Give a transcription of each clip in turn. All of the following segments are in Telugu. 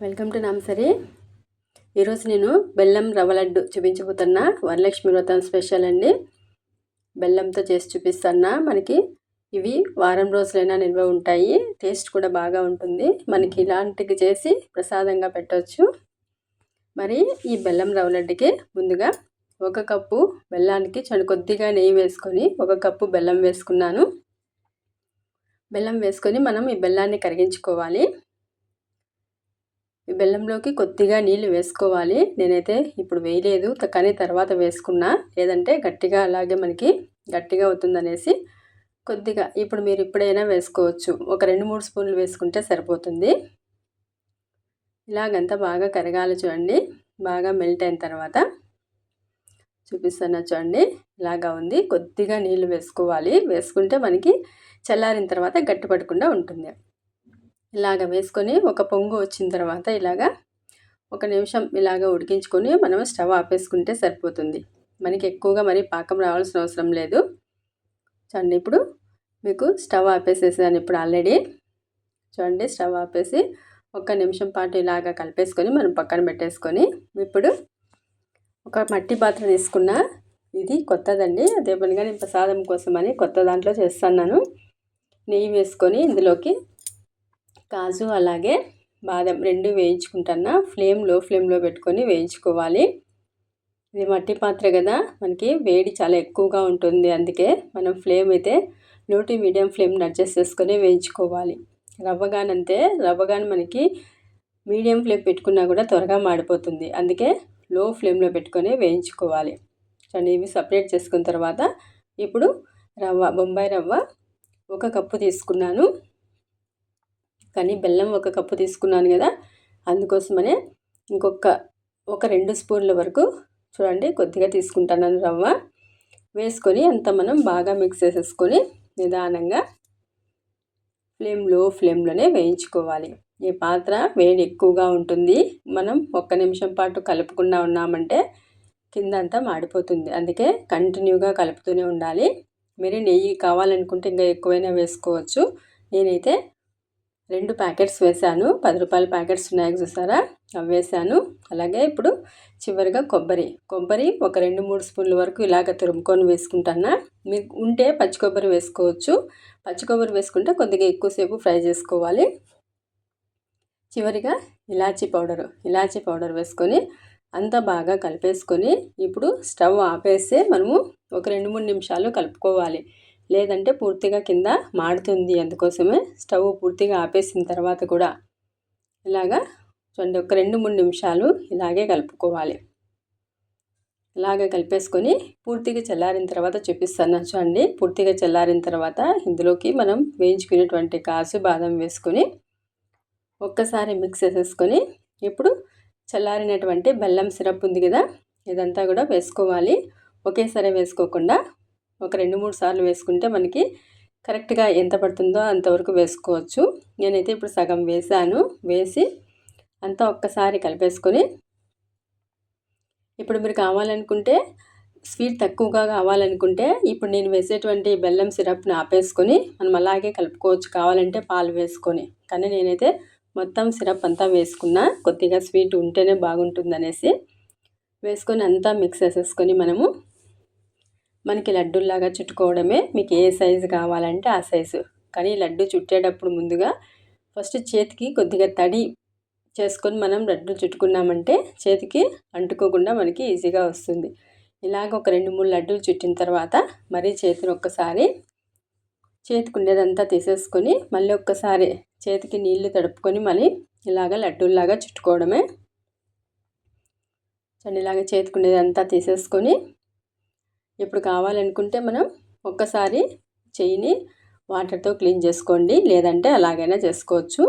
Welcome to నామసరి. ఈరోజు నేను బెల్లం రవ్వ లడ్డు చూపించబోతున్నా. వరలక్ష్మి వ్రతం స్పెషల్ అండి. బెల్లంతో చేసి చూపిస్తున్నా. మనకి ఇవి వారం రోజులైనా నిల్వ ఉంటాయి. టేస్ట్ కూడా బాగా ఉంటుంది. మనకి ఇలాంటివి చేసి ప్రసాదంగా పెట్టవచ్చు మరి ఈ బెల్లం రవ్వ లడ్డుకి ముందుగా ఒక కప్పు బెల్లానికి చని కొద్దిగా నెయ్యి వేసుకొని ఒక కప్పు బెల్లం వేసుకున్నాను. బెల్లం వేసుకొని మనం ఈ బెల్లాన్ని కరిగించుకోవాలి. ఈ బెల్లంలోకి కొద్దిగా నీళ్ళు వేసుకోవాలి. నేనైతే ఇప్పుడు వేయలేదు. కానీ తర్వాత వేసుకున్నా. లేదంటే గట్టిగా అలాగే మనకి గట్టిగా అవుతుందనేసి కొద్దిగా ఇప్పుడు మీరు ఇప్పుడైనా వేసుకోవచ్చు. ఒక రెండు మూడు స్పూన్లు వేసుకుంటే సరిపోతుంది. ఇలాగంతా బాగా కరగాలి చూడండి. బాగా మెల్ట్ అయిన తర్వాత చూపిస్తున్నా చూడండి. ఇలాగా ఉంది. కొద్దిగా నీళ్ళు వేసుకోవాలి. వేసుకుంటే మనకి చల్లారిన తర్వాత గట్టి పడకుండా ఉంటుంది. ఇలాగ వేసుకొని ఒక పొంగు వచ్చిన తర్వాత ఇలాగ ఒక నిమిషం ఇలాగ ఉడికించుకొని మనం స్టవ్ ఆపేసుకుంటే సరిపోతుంది. మనకి ఎక్కువగా మరి పాకం రావాల్సిన అవసరం లేదు. చూడండి ఇప్పుడు మీకు స్టవ్ ఆపేసేసాను. ఇప్పుడు ఆల్రెడీ చూడండి స్టవ్ ఆపేసి ఒక నిమిషం పాటు ఇలాగ కలిపేసుకొని మనం పక్కన పెట్టేసుకొని ఇప్పుడు ఒక మట్టి పాత్ర తీసుకున్న ఇది కొత్తదండి. అదే పనిగా నేను ప్రసాదం కోసమని కొత్త దాంట్లో చేస్తున్నాను. నెయ్యి వేసుకొని ఇందులోకి కాజు అలాగే బాదం రెండు వేయించుకుంటున్నా ఫ్లేమ్లో ఫ్లేమ్లో పెట్టుకొని వేయించుకోవాలి. ఇది మట్టి పాత్ర కదా మనకి వేడి చాలా ఎక్కువగా ఉంటుంది. అందుకే మనం ఫ్లేమ్ అయితే నోటి మీడియం ఫ్లేమ్ అడ్జస్ట్ చేసుకొని వేయించుకోవాలి. రవ్వగానంతే రవ్వగాని మనకి మీడియం ఫ్లేమ్ పెట్టుకున్నా కూడా త్వరగా మాడిపోతుంది. అందుకే లో ఫ్లేమ్లో పెట్టుకొని వేయించుకోవాలి. చూడండి ఇవి సపరేట్ చేసుకున్న తర్వాత ఇప్పుడు రవ్వ బొంబాయి రవ్వ ఒక కప్పు తీసుకున్నాను. కానీ బెల్లం ఒక కప్పు తీసుకున్నాను కదా అందుకోసమనే ఇంకొక ఒక రెండు స్పూన్ల వరకు చూడండి కొద్దిగా తీసుకుంటాను రవ్వ. వేసుకొని అంత మనం బాగా మిక్స్ చేసేసుకొని నిదానంగా ఫ్లేమ్లో ఫ్లేమ్లోనే వేయించుకోవాలి. ఈ పాత్ర వేడి ఎక్కువగా ఉంటుంది. మనం ఒక్క నిమిషం పాటు కలుపుకుండా ఉన్నామంటే కింద అంతా మాడిపోతుంది. అందుకే కంటిన్యూగా కలుపుతూనే ఉండాలి. మీరు నెయ్యి కావాలనుకుంటే ఇంకా ఎక్కువైనా వేసుకోవచ్చు. నేనైతే రెండు ప్యాకెట్స్ వేసాను. పది రూపాయల ప్యాకెట్స్ ఉన్నాయి చూసారా? అవి వేశాను అలాగే ఇప్పుడు చివరిగా కొబ్బరి. కొబ్బరి ఒక రెండు మూడు స్పూన్ల వరకు ఇలాగ తురుముకొని వేసుకుంటానా? మీకు ఉంటే పచ్చి కొబ్బరి వేసుకోవచ్చు. పచ్చి కొబ్బరి వేసుకుంటే కొద్దిగా ఎక్కువసేపు ఫ్రై చేసుకోవాలి. చివరిగా ఇలాచీ పౌడరు. ఇలాచీ పౌడర్ వేసుకొని అంతా బాగా కలిపేసుకొని ఇప్పుడు స్టవ్ ఆపేస్తే మనము ఒక రెండు మూడు నిమిషాలు కలుపుకోవాలి. లేదంటే పూర్తిగా కింద మాడుతుంది. అందుకోసమే స్టవ్ పూర్తిగా ఆపేసిన తర్వాత కూడా ఇలాగా చూడండి ఒక రెండు మూడు నిమిషాలు ఇలాగే కలుపుకోవాలి. ఇలాగే కలిపేసుకొని పూర్తిగా చల్లారిన తర్వాత చూపిస్తాను. చూడండి పూర్తిగా చల్లారిన తర్వాత ఇందులోకి మనం వేయించుకునేటువంటి కాసు బాదం వేసుకొని ఒక్కసారి మిక్స్ చేసేసుకొని ఇప్పుడు చల్లారినటువంటి బెల్లం సిరప్ ఉంది కదా ఇదంతా కూడా వేసుకోవాలి. ఒకేసారి వేసుకోకుండా ఒక రెండు మూడు సార్లు వేసుకుంటే మనకి కరెక్ట్గా ఎంత పడుతుందో అంతవరకు వేసుకోవచ్చు. నేనైతే ఇప్పుడు సగం వేసాను. వేసి అంతా ఒక్కసారి కలిపేసుకొని ఇప్పుడు మీరు కావాలనుకుంటే స్వీట్ తక్కువగా కావాలనుకుంటే ఇప్పుడు నేను వేసేటువంటి బెల్లం సిరప్ని ఆపేసుకొని మనం అలాగే కలుపుకోవచ్చు కావాలంటే పాలు వేసుకొని. కానీ నేనైతే మొత్తం సిరప్ అంతా వేసుకున్నా కొద్దిగా స్వీట్ ఉంటేనే బాగుంటుంది అనేసి వేసుకొని అంతా మిక్స్ చేసేసుకొని మనము మనకి లడ్డూలాగా చుట్టుకోవడమే మీకు ఏ సైజు కావాలంటే ఆ సైజు. కానీ లడ్డు చుట్టేటప్పుడు ముందుగా ఫస్ట్ చేతికి కొద్దిగా తడి చేసుకొని మనం లడ్డు చుట్టుకున్నామంటే చేతికి అంటుకోకుండా మనకి ఈజీగా వస్తుంది. ఇలాగ ఒక రెండు మూడు లడ్డూలు చుట్టిన తర్వాత మరీ చేతిని ఒక్కసారి చేతికి ఉండేదంతా తీసేసుకొని మళ్ళీ ఒక్కసారి చేతికి నీళ్ళు తడుపుకొని మళ్ళీ ఇలాగ లడ్డూల్లాగా చుట్టుకోవడమే. చండి ఇలాగ చేతికి ఉండేదంతా తీసేసుకొని ఇప్పుడు కావాలనుకుంటే మనం ఒక్కసారి చెయ్యిని వాటర్తో క్లీన్ చేసుకోండి. లేదంటే అలాగైనా చేసుకోవచ్చు.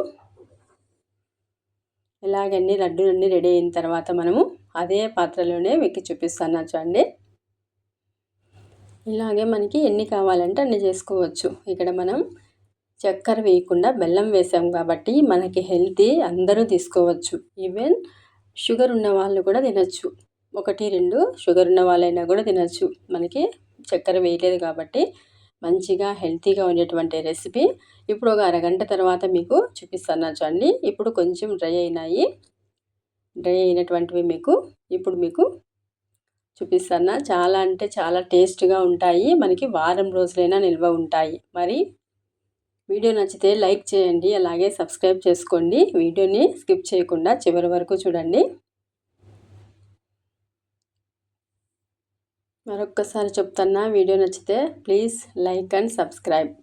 ఇలాగన్నీ లడ్డూలన్నీ రెడీ అయిన తర్వాత మనము అదే పాత్రలోనే వెక్కి చూపిస్తాను చూడండి. ఇలాగే మనకి ఎన్ని కావాలంటే అన్ని చేసుకోవచ్చు. ఇక్కడ మనం చక్కెర వేయకుండా బెల్లం వేసాం కాబట్టి మనకి హెల్తీ అందరూ తీసుకోవచ్చు. ఈవెన్ షుగర్ ఉన్న వాళ్ళు కూడా తినచ్చు. ఒకటి రెండు షుగర్ ఉన్న వాళ్ళైనా కూడా తినచ్చు. మనకి చక్కెర వేయలేదు కాబట్టి మంచిగా హెల్తీగా ఉండేటువంటి రెసిపీ. ఇప్పుడు ఒక అరగంట తర్వాత మీకు చూపిస్తాను చూడండి. ఇప్పుడు కొంచెం డ్రై అయినాయి. డ్రై అయినటువంటివి మీకు ఇప్పుడు మీకు చూపిస్తాను. చాలా అంటే చాలా టేస్ట్గా ఉంటాయి. మనకి వారం రోజులైనా నిల్వ ఉంటాయి. మరి వీడియో నచ్చితే లైక్ చేయండి. అలాగే సబ్స్క్రైబ్ చేసుకోండి. వీడియోని స్కిప్ చేయకుండా చివరి వరకు చూడండి. మరొక్కసారి చెప్తున్నా వీడియో నచ్చితే ప్లీజ్ లైక్ అండ్ సబ్స్క్రైబ్.